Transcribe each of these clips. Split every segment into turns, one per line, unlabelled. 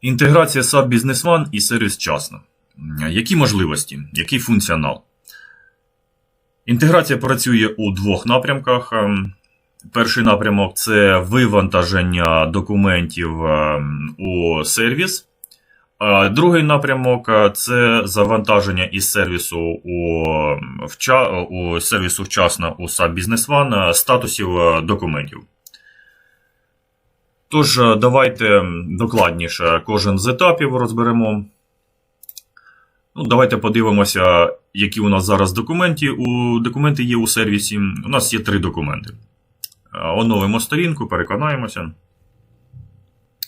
Інтеграція SAP Business One і сервіс Часно. Які можливості, який функціонал? Інтеграція працює у двох напрямках. Ем, Перший напрямок це вивантаження документів ем, у сервіс. Другий напрямок це завантаження із сервісу у, у сервісу вчасно у SAP Business One е, статусів е, документів. Тож, е, давайте докладніше кожен з етапів розберемо. Ну, давайте подивимося, які у нас зараз документи. У, документи є у сервісі. У нас є три документи. Е, Оновимо сторінку, переконаємося,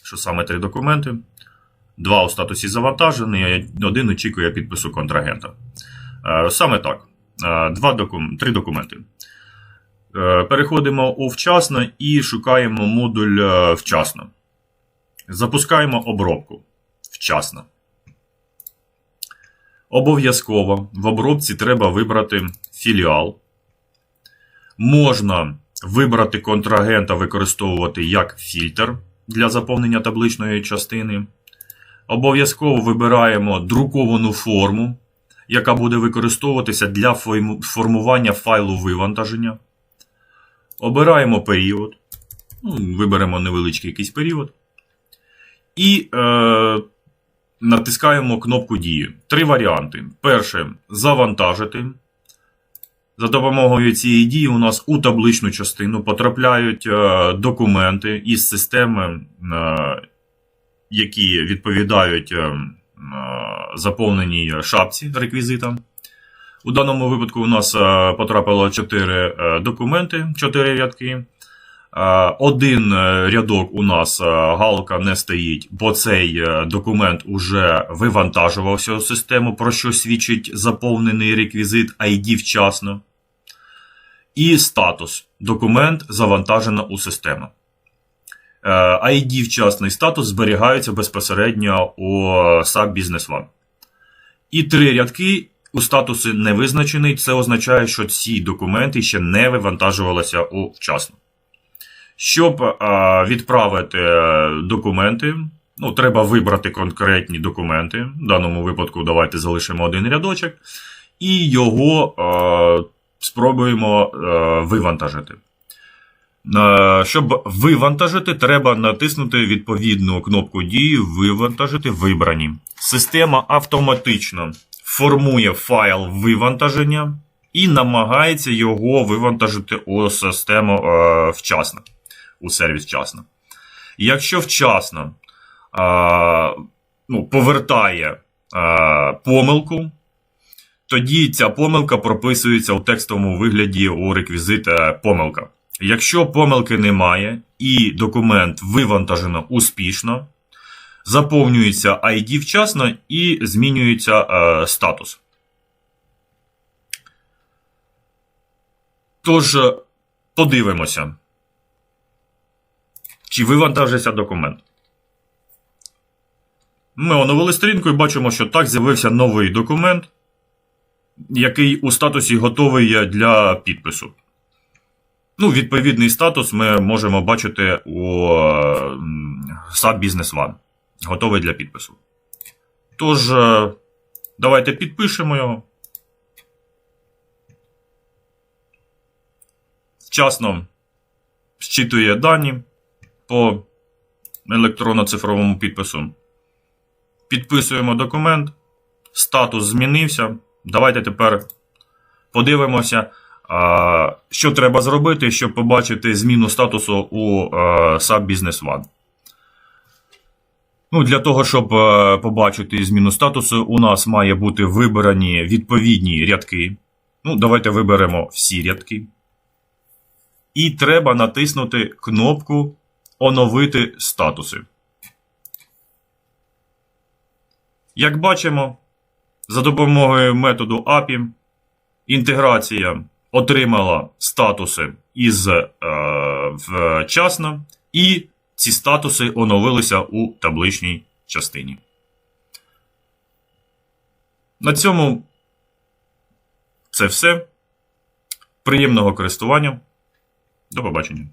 що саме три документи. Два у статусі завантажений, один очікує підпису контрагента. Е, Саме так. Два докум... Три документи. Е, Переходимо у вчасно і шукаємо модуль е, вчасно. Запускаємо обробку вчасно. Обов'язково в обробці треба вибрати філіал. Можна вибрати контрагента, використовувати як фільтр для заповнення табличної частини. Обов'язково вибираємо друковану форму, яка буде використовуватися для формування файлу вивантаження. Обираємо період. Ну, виберемо невеличкий якийсь період. І е, натискаємо кнопку дії. Три варіанти. Перше завантажити. За допомогою цієї дії у нас у табличну частину потрапляють е, документи із системи, е, які відповідають е, е, заповненій шапці реквізитам. У даному випадку у нас е, потрапило 4 е, документи, 4 рядки. Е, Один рядок у нас галка не стоїть, бо цей документ уже вивантажувався у систему, про що свідчить заповнений реквізит ID вчасно. І статус. Документ завантажено у систему. ID вчасний статус зберігаються безпосередньо у SAP Business One. І три рядки у статусі не визначений. Це означає, що ці документи ще не вивантажувалися вчасно. Щоб е, відправити е, документи, ну, треба вибрати конкретні документи. В даному випадку давайте залишимо один рядочок, і його е, спробуємо вивантажити. Щоб вивантажити, треба натиснути відповідну кнопку дії Вивантажити вибрані. Система автоматично формує файл вивантаження і намагається його вивантажити у систему е, вчасно, у сервіс вчасно. Якщо вчасно е, ну, повертає е, помилку, тоді ця помилка прописується у текстовому вигляді у реквізит е, помилка. Якщо помилки немає і документ вивантажено успішно, заповнюється ID вчасно і змінюється е, статус. Тож, е, подивимося, чи вивантажиться документ. Ми оновили сторінку і бачимо, що так з'явився новий документ, який у статусі готовий для підпису. Ну, відповідний статус ми можемо бачити у е, SAP Business One. Готовий для підпису. Тож, е, давайте підпишемо його. Вчасно зчитує дані по електронно-цифровому підпису. Підписуємо документ. Статус змінився. Давайте тепер подивимося. Що треба зробити, щоб побачити зміну статусу у е, SAP Business One? Ну, Для того, щоб е, побачити зміну статусу, у нас має бути вибрані відповідні рядки. Ну, Давайте виберемо всі рядки. І треба натиснути кнопку Оновити статуси. Як бачимо, за допомогою методу API інтеграція отримала статуси із е, вчасно, і ці статуси оновилися у табличній частині. На цьому це все. Приємного користування. До побачення.